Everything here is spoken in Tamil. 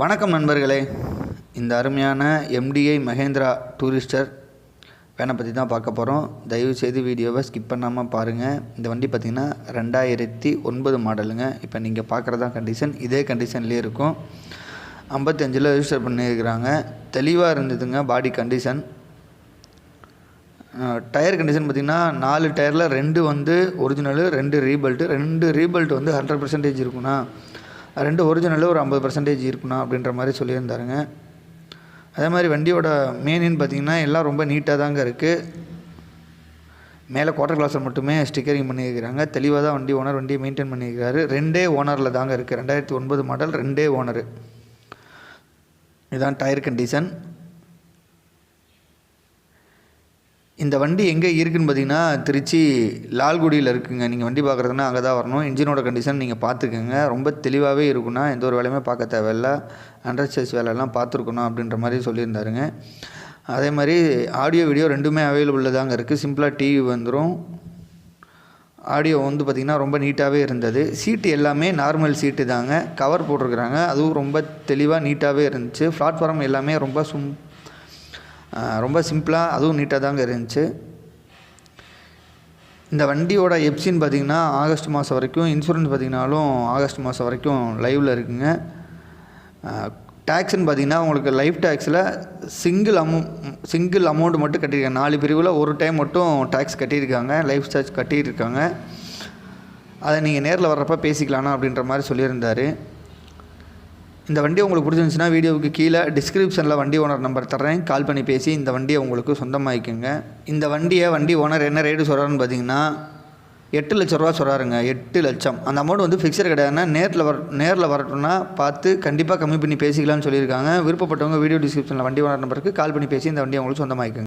வணக்கம் நண்பர்களே. இந்த அருமையான எம்டிஐ மகேந்திரா டூரிஸ்டர் வேனை பற்றி தான் பார்க்க போகிறோம் தயவுசெய்து வீடியோவை ஸ்கிப் பண்ணாமல் பாருங்கள் இந்த வண்டி பார்த்திங்கன்னா ரெண்டாயிரத்தி ஒன்பது மாடலுங்க இப்போ நீங்கள் பார்க்குறதா கண்டிஷன் இதே கண்டிஷன்லேயே இருக்கும். ஐம்பத்தஞ்சில் ரிஜிஸ்டர் பண்ணியிருக்கிறாங்க. தெளிவாக இருந்ததுங்க பாடி கண்டிஷன் டயர் கண்டிஷன் பார்த்திங்கன்னா நாலு டயரில் ரெண்டு வந்து ஒரிஜினலு ரெண்டு ரீபல்ட்டு ரெண்டு ரீபல்ட் வந்து ஹண்ட்ரட் பர்சன்டேஜ் இருக்குண்ணா ரெண்டு ஒரிஜினலில் ஒரு ஐம்பது பர்சன்டேஜ் இருக்குண்ணா அப்படின்ற மாதிரி சொல்லியிருந்தாருங்க. அதே மாதிரி வண்டியோட மெயின்னு பார்த்திங்கன்னா எல்லாம் ரொம்ப நீட்டாக தாங்க இருக்குது மேலே குவார்டர் கிளாஸில் மட்டுமே ஸ்டிக்கரிங் பண்ணியிருக்கிறாங்க. தெளிவாக தான் வண்டி ஓனர் வண்டியை மெயின்டைன் பண்ணியிருக்காரு ரெண்டே ஓனரில் தாங்க இருக்குது ரெண்டாயிரத்தி ஒன்பது மாடல் ரெண்டே ஓனரு இதுதான் டயர் கண்டிஷன் இந்த வண்டி எங்கே இருக்குதுன்னு பார்த்தீங்கன்னா திருச்சி லால்குடியில் இருக்குங்க. நீங்கள் வண்டி பார்க்குறதுனா அங்கே தான் வரணும். இன்ஜினோட கண்டிஷன் நீங்கள் பார்த்துக்கோங்க. ரொம்ப தெளிவாகவே இருக்குன்னா எந்த ஒரு வேலையுமே பார்க்க தேவையில்ல. அண்டர்ஸ்டேஜ் வேலையெல்லாம் பார்த்துருக்கணும் அப்படின்ற மாதிரி சொல்லியிருந்தாருங்க. அதே மாதிரி ஆடியோ வீடியோ ரெண்டுமே அவைலபிளில் தாங்க இருக்குது. சிம்பிளாக டிவி வந்துடும் ஆடியோ வந்து பார்த்திங்கன்னா ரொம்ப நீட்டாகவே இருந்தது. சீட்டு எல்லாமே நார்மல் சீட்டு தாங்க. கவர் போட்டிருக்கிறாங்க. அதுவும் ரொம்ப தெளிவாக நீட்டாகவே இருந்துச்சு. பிளாட்ஃபார்ம் எல்லாமே ரொம்ப சும் ரொம்ப சிம்பிளாக அதுவும் நீட்டாக தாங்க இருந்துச்சு. இந்த வண்டியோட எப்சின்னு பார்த்திங்கன்னா ஆகஸ்ட் மாதம் வரைக்கும் இன்சூரன்ஸ் பார்த்திங்கனாலும் ஆகஸ்ட் மாதம் வரைக்கும் லைவில் இருக்குங்க. டேக்ஸ்ன்னு பார்த்தீங்கன்னா உங்களுக்கு லைஃப் டேக்ஸில் சிங்கிள் அமௌ சிங்கிள் அமௌண்ட் மட்டும் கட்டியிருக்காங்க. நாலு பிரிவில் ஒரு டைம் மட்டும் டேக்ஸ் கட்டியிருக்காங்க. லைஃப் சார்ஜ் கட்டியிருக்காங்க. அதை நீங்கள் நேரில் வர்றப்ப பேசிக்கலாம்னா அப்படின்ற மாதிரி சொல்லியிருந்தார். இந்த வண்டி உங்களுக்கு பிடிச்சிருந்துச்சுன்னா வீடியோவுக்கு கீழே டிஸ்கிரிப்ஷனில் வண்டி ஓனர் நம்பர் தர்றேன். கால் பண்ணி பேசி இந்த வண்டியை உங்களுக்கு சொந்தமாகிக்குங்க இந்த வண்டியை வண்டி ஓனர் என்ன ரேட்டு சொல்கிறாருன்னு பார்த்தீங்கன்னா எட்டு லட்ச ரூபா சொல்கிறாருங்க எட்டு லட்சம். அந்த அமௌண்ட் வந்து ஃபிக்ஸர் கிடையாதுன்னா நேரில் வர நேரில் வரட்டும்னா பார்த்து கண்டிப்பாக கம்மி பண்ணி பேசிக்கலாம்னு சொல்லியிருக்காங்க. விருப்பப்பட்டவங்க வீடியோ டிஸ்கிரிப்ஷனில் வண்டி ஓனர் நம்பருக்கு கால் பண்ணி பேசி இந்த வண்டியை உங்களுக்கு சொந்தமாகிக்குங்க